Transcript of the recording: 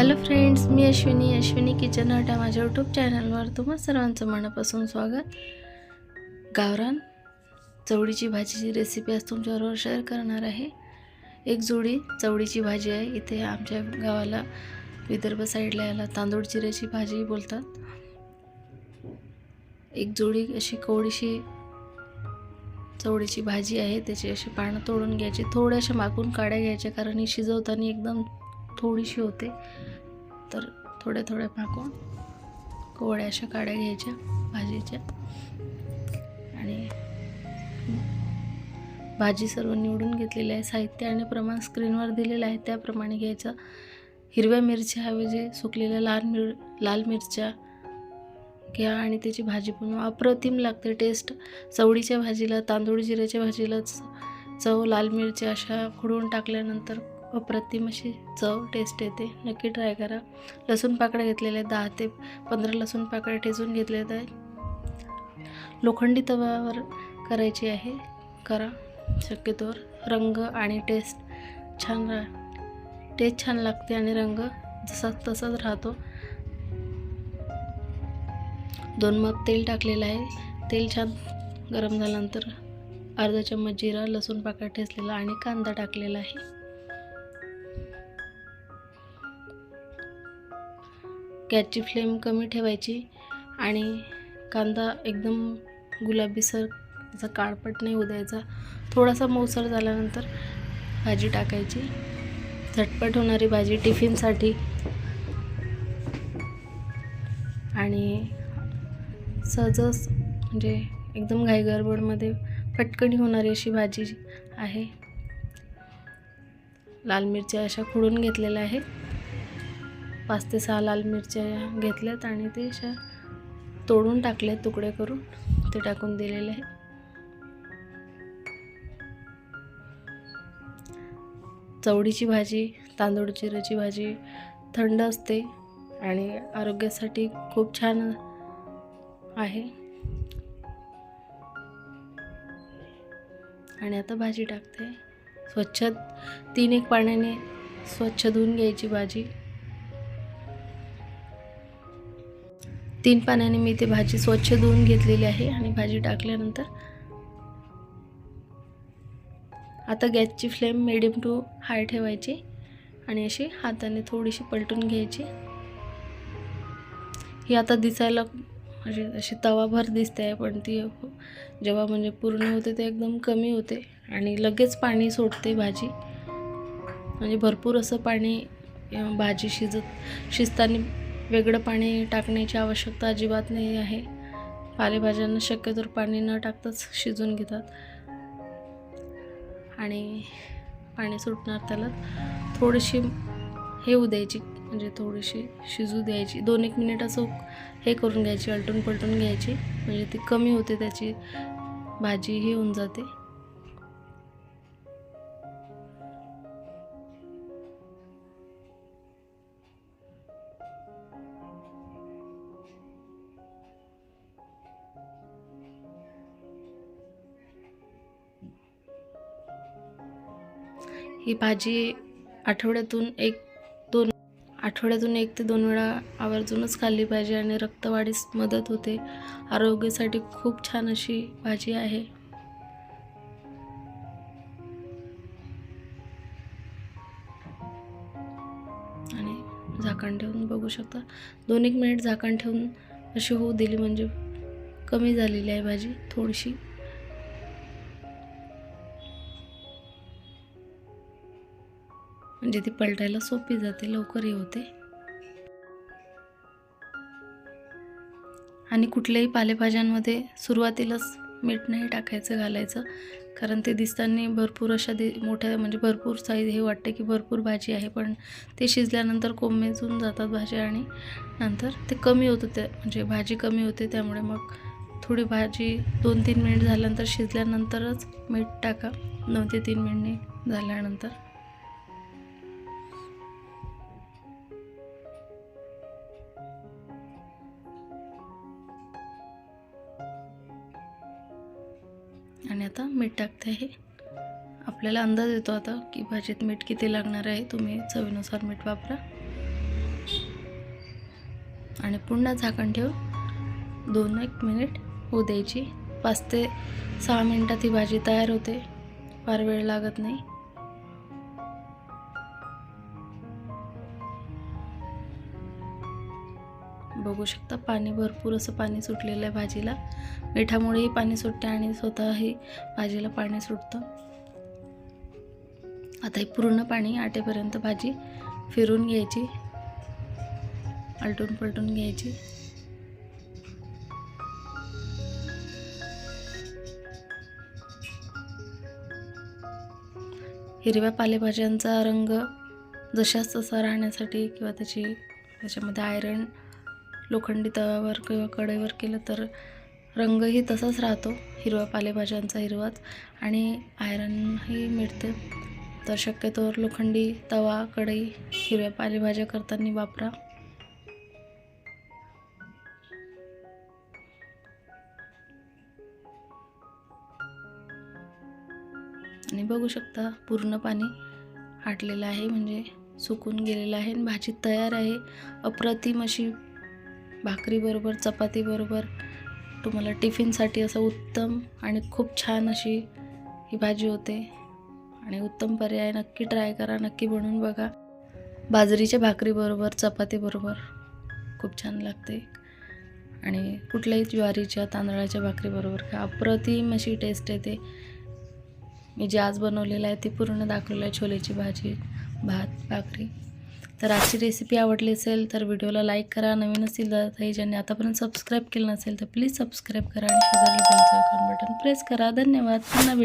Hello friends मी Ashwini. Ashwini kitchen hut या माझ्या यूट्यूब चॅनलवर तुम्हा सर्वांचं मनापासून स्वागत. गावरान चवळीची भाजीची रेसिपी आज तुमच्याबरोबर शेअर करणार आहे. एक जोडी चवळीची भाजी आहे. इथे आमच्या गावाला विदर्भ साईडला याला तांदूळ चिऱ्याची भाजी बोलतात. एक जोडी अशी कोवडीशी चवळीची भाजी आहे. त्याची अशी पानं तोडून घ्यायची. थोड्याशा मागून काड्या घ्यायच्या कारण ही शिजवताना एकदम थोडीशी होते. तर थोड्या थोड्या पाकून कोवड्या अशा काड्या घ्यायच्या भाजीच्या. आणि भाजी सर्व निवडून घेतलेली आहे. साहित्य आणि प्रमाण स्क्रीनवर दिलेलं आहे. त्याप्रमाणे घ्यायचं. हिरव्या मिरच्याऐवजी सुकलेल्या लाल मिर लाल मिरच्या घ्या आणि त्याची भाजी बनवा अप्रतिम लागते टेस्ट चवळीच्या भाजीला तांदूळ जिऱ्याच्या भाजीला चव लाल मिरच्या अशा खुडवून टाकल्यानंतर अप्रतिम अशी चव टेस्ट येते. नक्की ट्राय करा. लसूण पाकळ्या घेतलेल्या दहा ते पंधरा लसूण पाकळ्या ठेचून घेतलेल्या आहेत. लोखंडी तव्यावर करायची आहे. करा. शक्यतोवर रंग आणि टेस्ट छान रा टेस्ट छान लागते आणि रंग जसा तसाच राहतो. दोन मग तेल टाकलेलं आहे. तेल छान गरम झाल्यानंतर अर्धा चम्मच जिरा लसूण पाकळ्या ठेचलेला आणि कांदा टाकलेला आहे. गॅसची फ्लेम कमी ठेवायची आणि कांदा एकदम गुलाबीसर त्याचा काळपट नाही होऊ थोडासा मऊसर झाल्यानंतर भाजी टाकायची. झटपट होणारी भाजी टिफिनसाठी. आणि सहजच म्हणजे एकदम घाईगरबडमध्ये पटकणी होणारी अशी भाजी आहे. लाल मिरच्या अशा खुडून घेतलेल्या आहेत. पाच ते सहा लाल मिरच्या घेतल्यात आणि ते अशा तोडून टाकले तुकडे करून. ते टाकून दिलेले आहे. चवडीची भाजी तांदूळ चिऱ्याची भाजी थंड असते आणि आरोग्यासाठी खूप छान आहे. आणि आता भाजी टाकते. स्वच्छ तीन एक पाण्याने स्वच्छ धुवून घ्यायची भाजी. तीन पाण्याने मी ती भाजी स्वच्छ धुवून घेतलेली आहे आणि भाजी टाकल्यानंतर आता गॅसची फ्लेम मिडियम टू हाय ठेवायची आणि अशी हाताने थोडीशी पलटून घ्यायची. ही आता दिसायला म्हणजे अशी तवाभर दिसते आहे पण ती जेव्हा म्हणजे पूर्ण होते ते एकदम कमी होते आणि लगेच पाणी सोडते भाजी. म्हणजे भरपूर असं पाणी भाजी शिजत शिजताना वेगळं पाणी टाकण्याची आवश्यकता अजिबात नाही आहे. पालेभाज्यांना शक्यतोवर पाणी न टाकताच शिजून घेतात. आणि पाणी सुटणार त्याला थोडीशी हे होऊ द्यायची म्हणजे थोडीशी शिजू द्यायची. दोन एक मिनिट असं हे करून घ्यायची अलटून पलटून घ्यायची. म्हणजे ती कमी होते त्याची भाजी ही होऊन जाते. ही भाजी आठवड्यातून एक दोन आठवड्यातून एक ते दोन वेळा आवर्जूनच खाल्ली पाहिजे आणि रक्तवाढीस मदत होते. आरोग्यासाठी खूप छान अशी भाजी आहे. आणि झाकण ठेवून बघू शकता. दोन एक मिनिट झाकण ठेवून अशी होऊ दिली म्हणजे कमी झालेली आहे भाजी थोडीशी. म्हणजे ती पलटायला सोपी जाते लवकरही होते. आणि कुठल्याही पालेभाज्यांमध्ये सुरुवातीलाच मीठ नाही टाकायचं घालायचं. कारण ते दिसताना भरपूर अशा दि मोठ्या म्हणजे भरपूर साईज हे वाटते की भरपूर भाजी आहे. पण ते शिजल्यानंतर कोमेजून जातात भाज्या आणि नंतर ते कमी होतं ते म्हणजे भाजी कमी होते त्यामुळे मग थोडी भाजी दोन तीन मिनिट झाल्यानंतर शिजल्यानंतरच मीठ टाका. दोन ते तीन मिनिट झाल्यानंतर. आणि आता मीठ टाकते आहे आपल्याला अंदाज येतो आता की भाजीत मीठ किती लागणार आहे तुम्ही चवीनुसार मीठ वापरा. आणि पुन्हा झाकण ठेवून दोन एक मिनिट होऊ द्यायची. पाच ते सहा मिनटात ही भाजी तयार होते. फार वेळ लागत नाही. बघू शकता. पाणी भरपूर असं पाणी सुटलेलं आहे भाजीला. मिठामुळेही पाणी सुटते आणि स्वतःही भाजीला पाणी सुटतं. आता ही पूर्ण पाणी आटेपर्यंत भाजी फिरून घ्यायची. आलटून पलटून घ्यायची. हिरव्या पालेभाज्यांचा रंग जशाच तसा राहण्यासाठी किंवा त्याची त्याच्यामध्ये आयरन लोखंडी तव्यावर किंवा कढईवर केलं तर रंगही तसाच राहतो. हिरव्या पालेभाज्यांचा हिरवाच आणि आयरनही मिळते. तर शक्यतोवर लोखंडी तवा कढई हिरव्या पालेभाज्या करताना वापरा. आणि बघू शकता पूर्ण पाणी आटलेलं आहे म्हणजे सुकून गेलेलं आहे आणि भाजी तयार आहे. अप्रतिम अशी भाकरीबरोबर चपातीबरोबर तुम्हाला टिफिनसाठी असं उत्तम आणि खूप छान अशी ही भाजी होते. आणि उत्तम पर्याय नक्की ट्राय करा नक्की बनवून बघा. बाजरीच्या भाकरीबरोबर चपातीबरोबर खूप छान लागते. आणि कुठल्याही ज्वारीच्या तांदळाच्या भाकरीबरोबर का अप्रतिम अशी टेस्ट येते. मी जे आज बनवलेलं आहे ती पूर्ण दाखवलेलं आहे छोलेची भाजी भात भाकरी. तर आजची रेसिपी आवडली असेल तर व्हिडिओला लाईक करा. नवीन असतील तर ताई ज्यांनी आतापर्यंत सबस्क्राईब केलं नसेल तर प्लीज सबस्क्राईब करा आणि शेजारी बेलचं आयकॉन बटन प्रेस करा. धन्यवाद. पुन्हा